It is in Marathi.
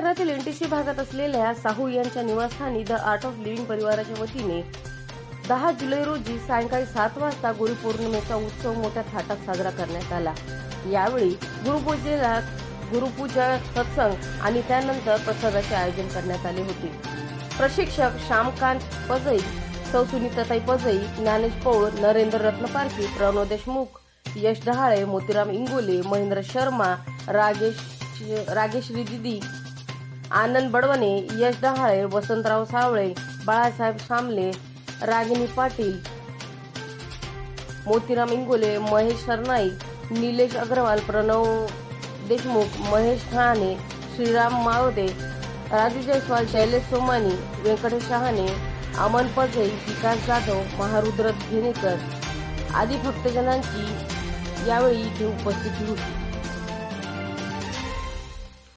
भागात असलेल्या साहू यांच्या निवासस्थानी द आर्ट ऑफ लिव्हिंग परिवाराच्या वतीने दहा जुलै रोजी सायंकाळी सात वाजता गुरुपौर्णिमेचा उत्सव मोठ्या थाटात साजरा करण्यात आला. यावेळी गुरुपूजेला गुरुपूजा सत्संग आणि त्यानंतर प्रसादाचे आयोजन करण्यात आले होते. प्रशिक्षक श्यामकांत पजई सौ सुनीताताई पजई ज्ञानेश पौळ नरेंद्र रत्नपारखी प्रणव देशमुख यश डहाळे मोतीराम इंगोले महेंद्र शर्मा रागेश रागेश्री दिदी आनंद बडवणे यश डहाळे वसंतराव सावळे बाळासाहेब शामले रागिनी पाटील मोतीराम इंगोले महेश सरनाईक निलेश अग्रवाल प्रणव देशमुख महेश ठाणे श्रीराम माळोदे राजू जयस्वाल शैलेश सोमानी व्यंकटेश शहाणे अमन पझे विकास जाधव महारुद्र घेणेकर आदी भक्तजनांची यावेळी इथे उपस्थिती होती.